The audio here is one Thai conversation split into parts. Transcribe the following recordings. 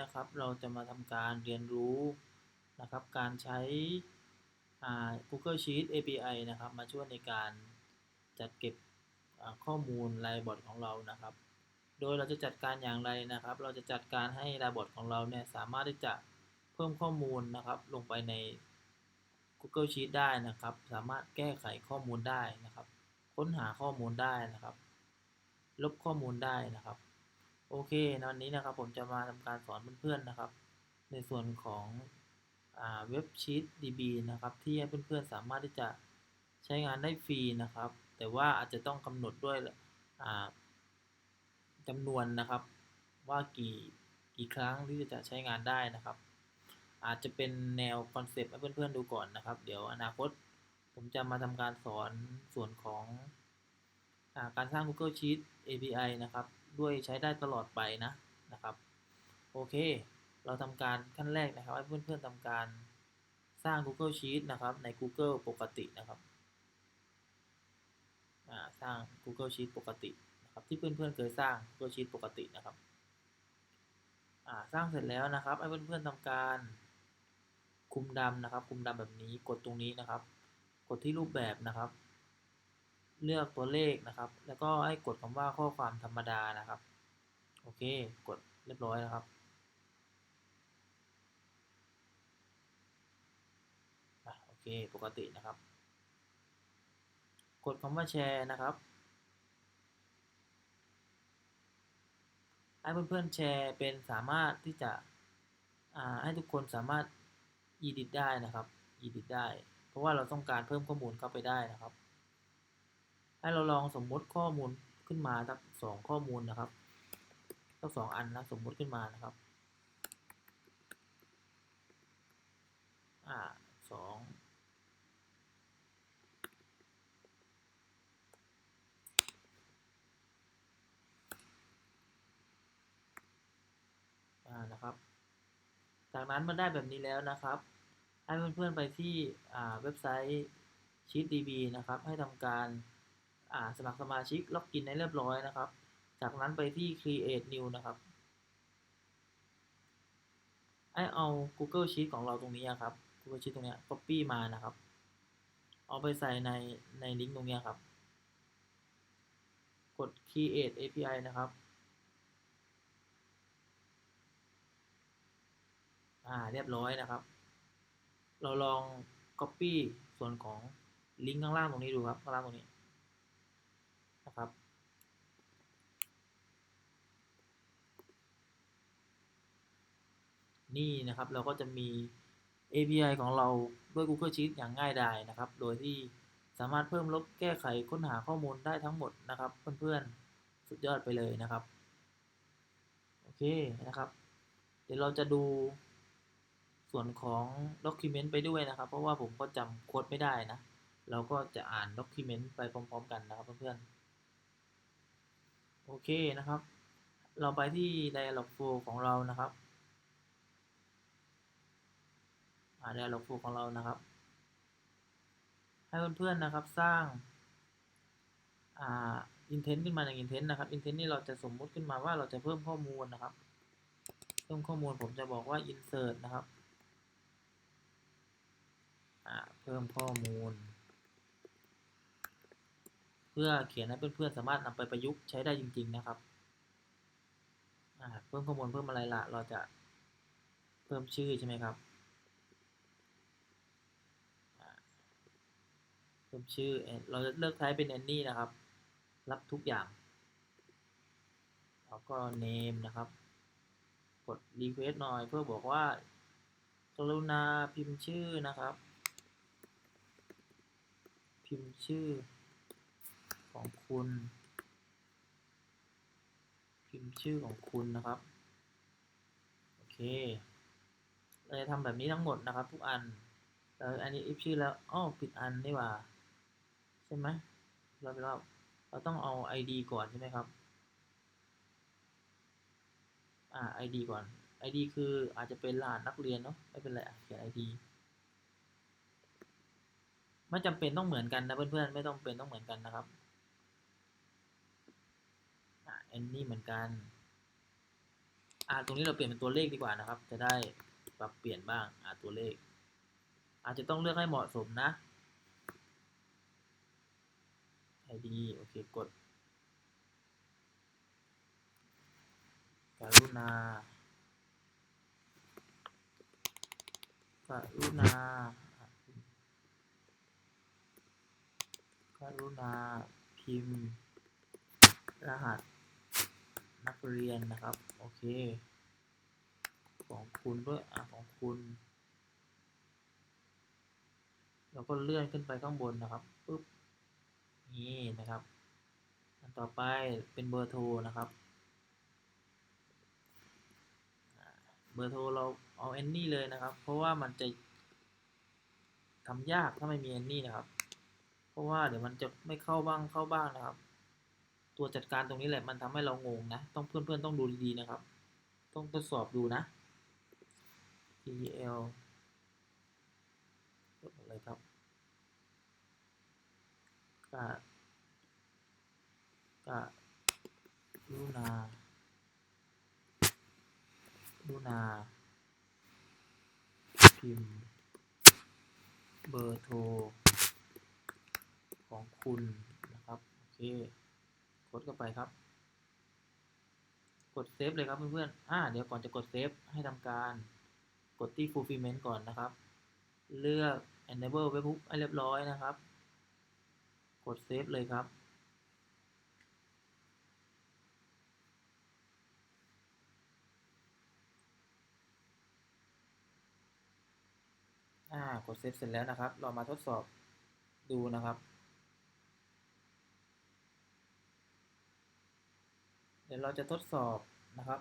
นะครับเราจะมาทำการเรียนรู้นะครับการใช้ Google Sheet API นะครับ มาช่วยในการจัดเก็บข้อมูลรายบอทของเรานะครับ โดยเราจะจัดการอย่างไรนะครับ เราจะจัดการให้รายบอทของเราเนี่ยสามารถที่จะเพิ่มข้อมูลนะครับ ลงไปใน Google Sheet ได้นะครับ สามารถแก้ไขข้อมูลได้นะครับ ค้นหาข้อมูลได้นะครับ ลบข้อมูลได้นะครับ โอเคในวันนี้นะครับผมจะมาทำการสอนเพื่อนๆนะครับ ในส่วนของเว็บชีต DB นะครับ ที่ให้เพื่อนๆสามารถที่จะใช้งานได้ฟรีนะครับ แต่ว่าอาจจะต้องกำหนดด้วยจำนวนนะครับว่ากี่กี่ครั้งที่จะใช้งานได้นะครับ อาจจะเป็นแนวคอนเซปต์ให้เพื่อนๆดูก่อนนะครับ เดี๋ยวอนาคตผมจะมาทำการสอนส่วนของอการสร้าง Google Sheet API นะครับ ด้วยใช้ได้ตลอดไปนะนะครับโอเค เราทำการขั้นแรกนะครับให้เพื่อนๆทำการสร้าง Google Sheet นะครับใน Google ปกตินะครับสร้าง Google Sheet ปกตินะครับที่เพื่อนๆเคยสร้าง Google Sheet ปกตินะครับสร้างเสร็จแล้วนะครับให้เพื่อนๆทำการคุมดำนะครับ คุมดำแบบนี้กดตรงนี้นะครับ กดที่รูปแบบนะครับ เลือกตัวเลขนะครับ แล้วก็ให้กดคำว่าข้อความธรรมดานะครับ โอเค กดเรียบร้อยนะครับโอเค ปกตินะครับ กดคำว่าแชร์นะครับให้เพื่อนๆแชร์เป็นสามารถที่จะให้ทุกคนสามารถ edit ได้นะครับ edit ได้ เพราะว่าเราต้องการเพิ่มข้อมูลเข้าไปได้นะครับ ให้เราลองสมมติข้อมูลขึ้นมาสักสองข้อมูลนะครับสักสองอันนะสมมติขึ้นมานะครับอ่าสองอ่านะครับ จากนั้นมาได้แบบนี้แล้วนะครับ ให้เพื่อนๆไปที่อ่าเว็บไซต์ CheatDB นะครับ ให้ทำการ สมัครสมาชิกล็อกอินให้เรียบร้อยนะครับ จากนั้นไปที่ Create New นะครับให้เอา Google Sheet ของเราตรงนี้ครับ Google Sheet ตรงนี้ Copy มานะครับ เอาไปใส่ในในลิงก์ตรงนี้ครับ กด Create API นะครับอ่าเรียบร้อยนะครับ เราลอง Copy ส่วนของลิงก์ข้างล่างตรงนี้ดูครับข้างล่างตรงนี้ นะครับ นี่นะครับเราก็จะมี API ของเราด้วย Google Sheets อย่างง่ายดายนะครับ โดยที่สามารถเพิ่มลบแก้ไขค้นหาข้อมูลได้ทั้งหมดนะครับ เพื่อนๆ สุดยอดไปเลยนะครับ โอเคนะครับ เดี๋ยวเราจะดูส่วนของ Document ไปด้วยนะครับ เพราะว่าผมก็จำโค้ดไม่ได้นะ เราก็จะอ่าน Document ไปพร้อมๆ กันนะครับเพื่อนๆ โอเคนะครับ เราไปที่ Dialog Flow ของเรานะครับ Dialog Flow ของเรานะครับ ให้เพื่อนๆนะครับสร้าง อ่า intent ขึ้นมาอย่าง intent นะครับ intent นี่เราจะสมมุติขึ้นมาว่าเราจะเพิ่มข้อมูลนะครับ เพิ่มข้อมูลผมจะบอกว่า insert นะครับ เพิ่มข้อมูล เพื่อเขียนให้เพื่อนๆสามารถนำไปประยุกต์ใช้ได้จริง ๆ นะครับเพิ่มข้อมูลเพิ่มอะไรละเราจะเพิ่มชื่อใช่ไหมครับเพิ่มชื่อเราจะเลือกใช้เป็น any นะครับ รับทุกอย่างแล้วก็ name นะครับ กด request หน่อยเพื่อบอกว่ากรุณาพิมพ์ชื่อนะครับ พิมพ์ชื่อ ของคุณ พิมพ์ชื่อของคุณนะครับ โอเคเราจะทำแบบนี้ทั้งหมดนะครับทุกอันแล้วอันนี้อิฟชื่อแล้วอ้อผิดอันนี่ว่า ใช่ไหมเราไปเราเราต้องเอา ID ก่อนใช่ไหมครับอ่า ID ก่อน ID คืออาจจะเป็นรหัสนักเรียนเนาะไม่เป็นไรเขียน ID ไม่จำเป็นต้องเหมือนกันนะเพื่อนๆไม่ต้องเป็นต้องเหมือนกันนะครับ อ่าแอนนี่เหมือนกัน อ่าตรงนี้เราเปลี่ยนเป็นตัวเลขดีกว่านะครับ จะได้ปรับเปลี่ยนบ้างอ่าตัวเลข อาจจะต้องเลือกให้เหมาะสมนะ ID โอเคกดกรุณากรุณากรุณาพิมพ์ รหัส นักเรียนนะครับ โอเค ของคุณด้วยอะของคุณแล้วก็เลื่อนขึ้นไปข้างบนนะครับปุ๊บนี่นะครับ อันต่อไปเป็นเบอร์โทรนะครับ เบอร์โทรเราเอาแอนนี่เลยนะครับ เพราะว่ามันจะทำยากถ้าไม่มีแอนนี่นะครับ เพราะว่าเดี๋ยวมันจะไม่เข้าบ้างเข้าบ้างนะครับ ตัวจัดการตรงนี้แหละมันทำให้เรางงนะ ต้องเพื่อนๆต้องดูดีๆนะครับ ต้องทดสอบดูนะ TL อะไรครับกะกะลูนาลูนา พิมเบอร์โทร ของคุณนะครับ โอเค ดเข้าไปครับ กดเซฟเลยครับเพื่อนๆอ่าเดี๋ยวก่อนจะกดเซฟให้ทำการกดที่ fulfillment ก่อนนะครับ เลือก enable webhook ให้เรียบร้อยนะครับ กดเซฟเลยครับอ่ากดเซฟเสร็จแล้วนะครับ เรามาทดสอบดูนะครับ เดี๋ยวเราจะทดสอบนะครับ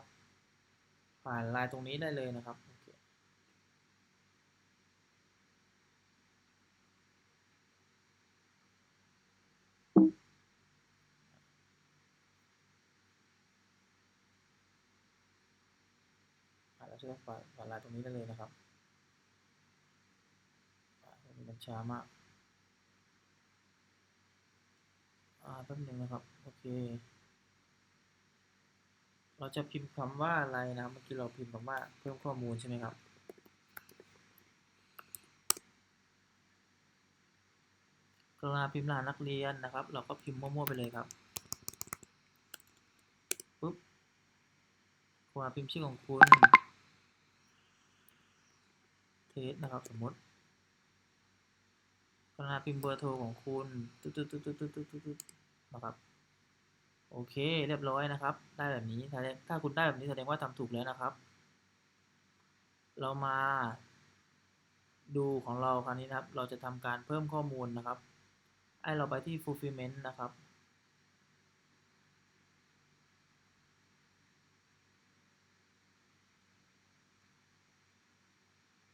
ผ่านไลน์ตรงนี้ได้เลยนะครับโอเคอ่าเราจะผ่านผ่านไลน์ตรงนี้ได้เลยนะครับมันช้ามากอ่าแป๊บนึงนะครับ โอเค เราจะพิมพ์คำว่าอะไรนะเมื่อกี้เราพิมพ์คำว่าเพิ่มข้อมูลใช่ไหมครับกรณาพิมพ์รหัสนักเรียนนะครับ เราก็พิมพ์มั่วๆไปเลยครับปุ๊บกรณาพิมพ์ชื่อของคุณเทสนะครับสมมติกรณาพิมพ์เบอร์โทรของคุณตุ๊ดตุ๊ดตุ๊ดตุ๊ดตุ๊ดตุ๊ดนะครับ โอเค เรียบร้อยนะครับ ได้แบบนี้แสดงถ้าคุณได้แบบนี้แสดงว่าทำถูกแล้วนะครับ เรามาดูของเราคราวนี้นะครับ เราจะทำการเพิ่มข้อมูลนะครับ ให้เราไปที่ fulfillment นะครับ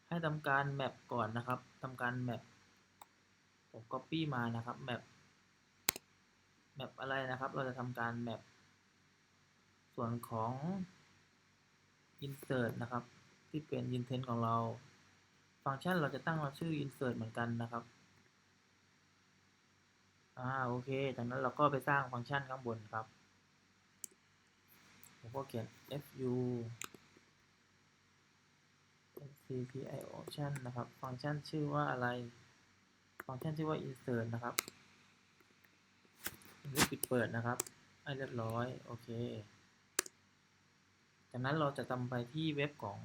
ให้ทำการแมปก่อนนะครับทำการแมปผม copy มานะครับแมป แมปอะไรนะครับ เราจะทำการแมปส่วนของ insert นะครับ ที่เป็น intent ของเรา ฟังก์ชันเราจะตั้งเราชื่อ insert เหมือนกันนะครับอ่าโอเค จากนั้นเราก็ไปสร้างฟังก์ชันข้างบนครับผมก็เขียน fu cpi option นะครับ ฟังก์ชันชื่อว่าอะไร ฟังก์ชันชื่อว่า insert นะครับ รูปปิดเปิดนะครับให้เรียบร้อยโอเค จากนั้นเราจะทำไปที่เว็บของ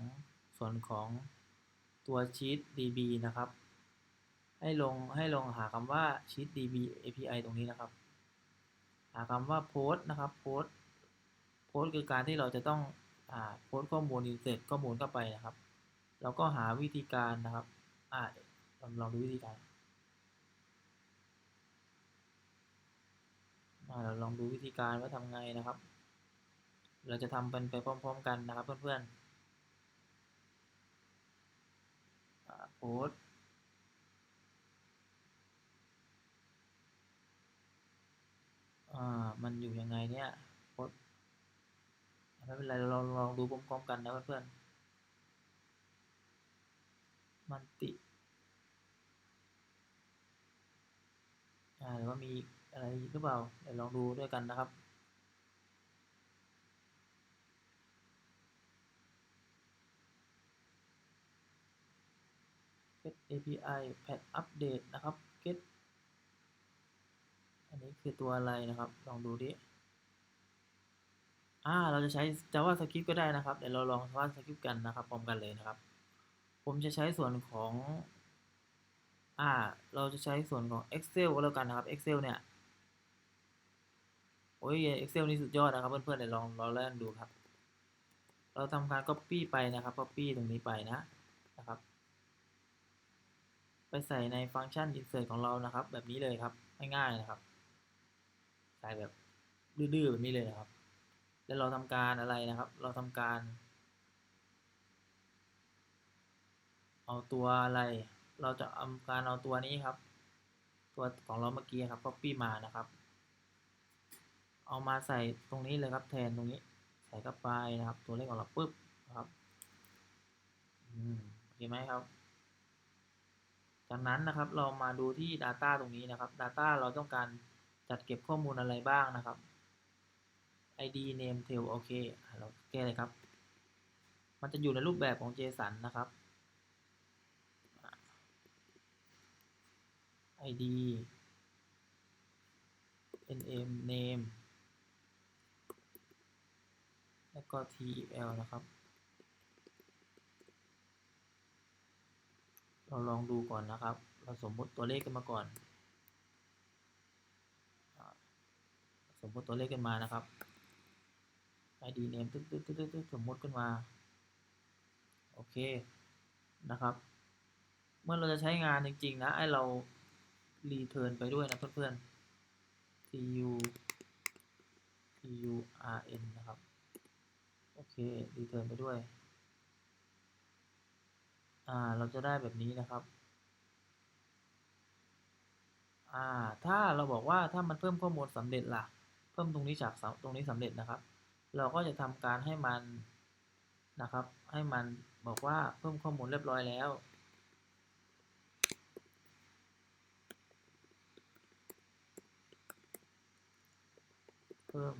ส่วนของตัว Sheet DB นะครับ ให้ลงให้ลงหาคำว่า Sheet DB API ตรงนี้นะครับ หาคำว่า post นะครับ post post คือการที่เราจะต้องอ่าโพสข้อมูล insert ข้อมูลเข้าไปนะครับเราก็หาวิธีการนะครับอ่าลองลองดูวิธีการ เราลองดูวิธีการว่าทำไงนะครับ เราจะทำเป็นไปพร้อม ๆ กันนะครับเพื่อนๆโพสมันอยู่ยังไงเนี่ยโพสไม่เป็นไรเราลองดูพร้อมๆกันนะเพื่อนๆมันติ หรือว่ามีอะไรหรือเปล่าเดี๋ยวลองดูด้วยกันนะครับเ get API แพทอัปเดตนะครับ get อันนี้คือตัวอะไรนะครับ ลองดูดิอ่าเราจะใช้ JavaScript ก็ได้นะครับ เดี๋ยวเราลอง JavaScript กันนะครับพร้อมกันเลยนะครับ ผมจะใช้ส่วนของ อ่า เราจะใช้ส่วนของ Excel ก็แล้วกันนะครับ Excel เนี่ย โอ้ย Excel นี่สุดยอดนะครับ เพื่อนๆเดี๋ยวลองเราเล่นดูครับ เราทำการ Copy ไปนะครับ Copy ตรงนี้ไปนะนะครับ ไปใส่ในฟังก์ชัน Insert ของเรานะครับ แบบนี้เลยครับ ง่ายๆนะครับ ใส่แบบดื้อๆแบบนี้เลยนะครับ แล้วเราทำการอะไรนะครับ เราทำการ เอาตัวอะไร เราจะทำการเอาตัวนี้ครับ ตัวของเราเมื่อกี้ครับ copy มานะครับ เอามาใส่ตรงนี้เลยครับแทนตรงนี้ ใส่เข้าไปนะครับ ตัวเลขของเราปุ๊บนะครับอืมโอเคไหมครับ จากนั้นนะครับเรามาดูที่ Data ตรงนี้นะครับ Data เราต้องการจัดเก็บข้อมูลอะไรบ้างนะครับ id name tail โอเค เราแก้เลยครับ มันจะอยู่ในรูปแบบของ JSON นะครับ id nm name แล้วก็ tl นะครับ เราลองดูก่อนนะครับ เราสมมติตัวเลขกันมาก่อน สมมติตัวเลขกันมานะครับ id name ตึ๊ดตึ๊ดตึ๊ดตึ๊ดสมมติขึ้นมา โอเค นะครับ เมื่อเราจะใช้งานจริง ๆ นะ ไอเรา return ไปด้วยนะเพื่อนๆ tu turn นะครับ โอเค return ไปด้วย อ่า เราจะได้แบบนี้นะครับ อ่า ถ้าเราบอกว่าถ้ามันเพิ่มข้อมูลสำเร็จล่ะ เพิ่มตรงนี้จากตรงนี้สำเร็จนะครับ เราก็จะทำการให้มันนะครับ ให้มันบอกว่าเพิ่มข้อมูลเรียบร้อยแล้ว พิ่ม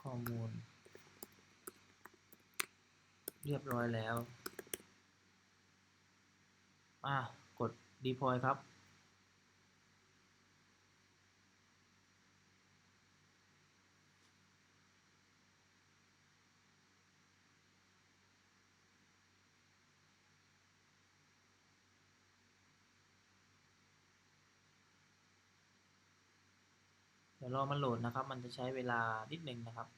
ข้อมูล เรียบร้อยแล้ว อะ กด deploy ครับ ดี๋ยวรอมันโหลดนะครับ มันจะใช้เวลานิดนึงนะครับ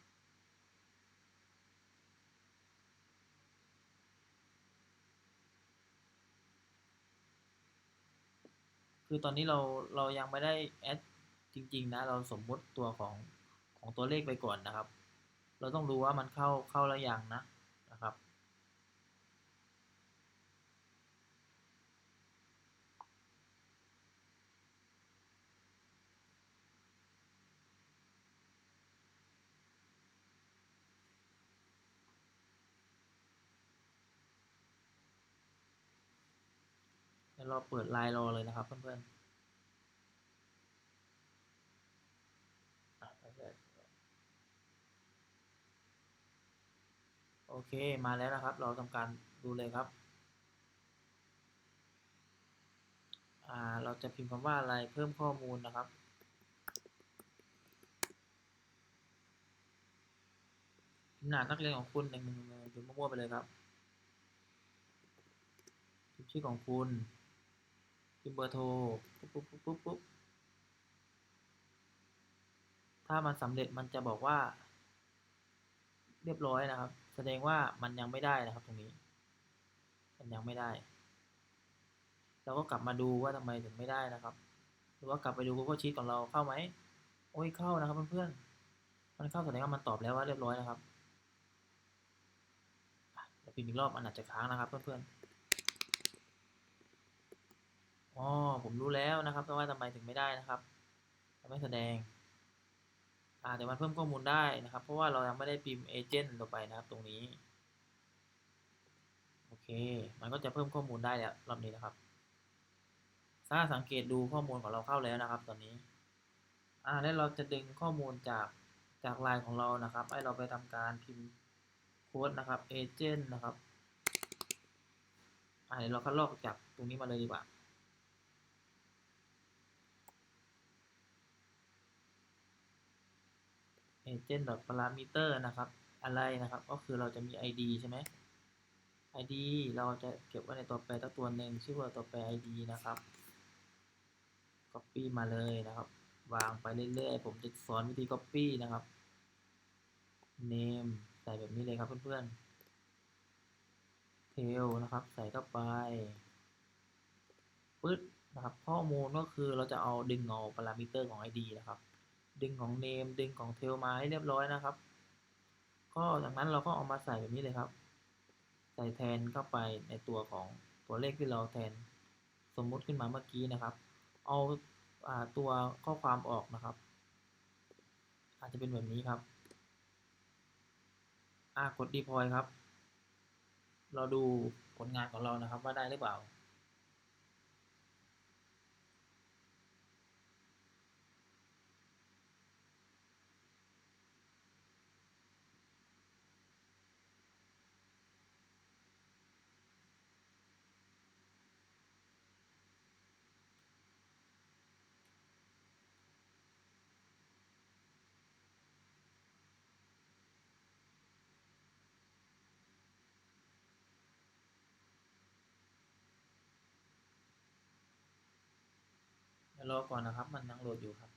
คือตอนนี้เราเรายังไม่ได้แอดจริง ๆ นะ เราสมมุติตัวของของตัวเลขไปก่อนนะครับ เราต้องรู้ว่ามันเข้าเข้าแล้วยังนะนะครับ เราเปิดไลน์รอเลยนะครับเพื่อนๆโอเค มาแล้วนะครับ เราทำการดูเลยครับ อ่า เราจะพิมพ์คำว่าอะไรเพิ่มข้อมูลนะครับพิมพ์หนานักเรียนของคุณหนึ่งหนึ่งหนึ่งพิมพ์มั่วๆไปเลยครับพิมพ์ชื่อของคุณ พิมพ์เบอร์โทรปุ๊บปุ๊บปุ๊บปุ๊บปุ๊บถ้ามันสำเร็จมันจะบอกว่า เรียบร้อยนะครับ แสดงว่ามันยังไม่ได้นะครับตรงนี้ มันยังไม่ได้ เราก็กลับมาดูว่าทำไมถึงไม่ได้นะครับ หรือว่ากลับไปดู Google Sheet ของเราเข้าไหมโอ้ยเข้านะครับเพื่อนๆมันเข้าแสดงว่ามันตอบแล้วว่าเรียบร้อยนะครับเดี๋ยวพิมพ์อีกรอบมันอาจจะค้างนะครับเพื่อนๆ อ๋อผมรู้แล้วนะครับว่าทำไมถึงไม่ได้นะครับไม่แสดงอ่าเดี๋ยวมันเพิ่มข้อมูลได้นะครับ เพราะว่าเรายังไม่ได้พิมพ์เอเจนต์ลงไปนะครับ ตรงนี้ โอเค มันก็จะเพิ่มข้อมูลได้แล้วรอบนี้นะครับถ้าสังเกตดูข้อมูลของเราเข้าแล้วนะครับ ตอนนี้ อ่าแล้วเราจะดึงข้อมูลจากจากไลน์ของเรานะครับ ให้เราไปทำการพิมพ์โค้ดนะครับ agent นะครับ อ่าเดี๋ยวเราคัดลอกจากตรงนี้มาเลยดีกว่า agent parameter นะครับ อะไรนะครับ ก็คือเราจะมี id ใช่ไหม id เราจะเก็บไว้ในตัวแปรตัวตัวหนึ่งชื่อว่าตัวแปร id นะครับ copy มาเลยนะครับ วางไปเรื่อยๆ ผมจะสอนวิธี copy นะครับ name ใส่แบบนี้เลยครับเพื่อนๆ tail นะครับ ใส่เข้าไปปึ๊ดนะครับ ข้อมูลก็คือเราจะเอาดึงเอาพารามิเตอร์ของ id นะครับ ดึงของ name ดึงของ tail มาให้เรียบร้อยนะครับ ก็จากนั้นเราก็เอามาใส่แบบนี้เลยครับ ใส่แทนเข้าไปในตัวของตัวเลขที่เราแทนสมมุติขึ้นมาเมื่อกี้นะครับ เอาตัวข้อความออกนะครับ อาจจะเป็นแบบนี้ครับอ่ากด deploy ครับ เราดูผลงานของเรานะครับว่าได้หรือเปล่า รอก่อนนะครับ มันยังโหลดอยู่ครับ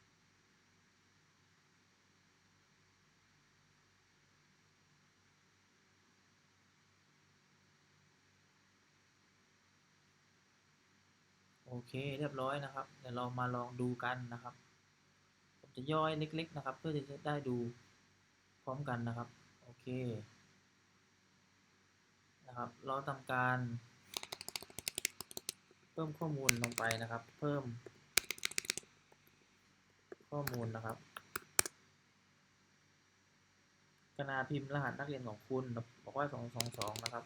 โอเคเรียบร้อยนะครับ เดี๋ยวเรามาลองดูกันนะครับ ผมจะย่อยเล็ก ๆ นะครับ เพื่อที่จะได้ดูพร้อมกันนะครับ โอเค นะครับ เราทำการ เพิ่มข้อมูลลงไปนะครับ เพิ่ม ข้อมูลนะครับกนาพิมพ์รหัสนักเรียนของคุณ บอกว่า222นะครับ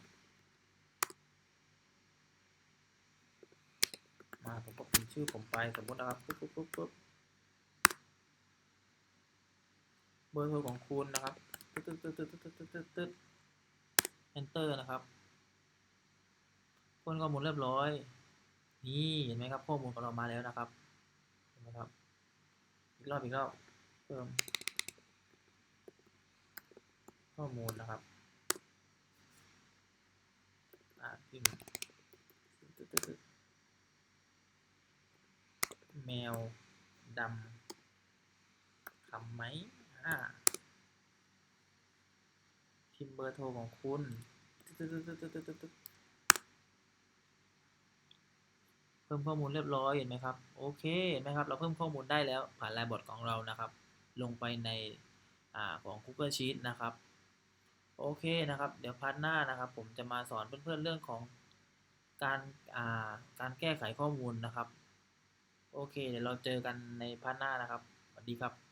มาผมก็พิมพ์ชื่อผมไปสมมตินะครับปุ๊บปุ๊บปุ๊บปุ๊บเบอร์โทรของคุณนะครับตึ๊ดตึ๊ดตึ๊ดตึ๊ดตึ๊ดตึ๊ดตึ๊ดตึ๊ด enter นะครับพ่นข้อมูลเรียบร้อย นี่เห็นไหมครับข้อมูลของเรามาแล้วนะครับเห็นไหมครับ อีกรอบอีกรอบเพิ่มข้อมูลนะครับอ่าพิมแมวดำคำไหมอ่าพิมพ์เบอร์โทรของคุณตึ๊ดตึ๊ดตึ๊ดตึ๊ดตึ๊ดตึ๊ดเพิ่มข้อมูลเรียบร้อยเห็นไหมครับโอเคเห็นไหมครับเราเพิ่มข้อมูลได้แล้วผ่านไลน์บอทของเรานะครับ ลงไปในอ่าของ Google Sheet นะครับโอเคนะครับ เดี๋ยวพาร์ทหน้านะครับ ผมจะมาสอนเพื่อนๆเรื่องของการอ่าการแก้ไขข้อมูลนะครับ โอเค เดี๋ยวเราเจอกันในพาร์ทหน้านะครับสวัสดีครับ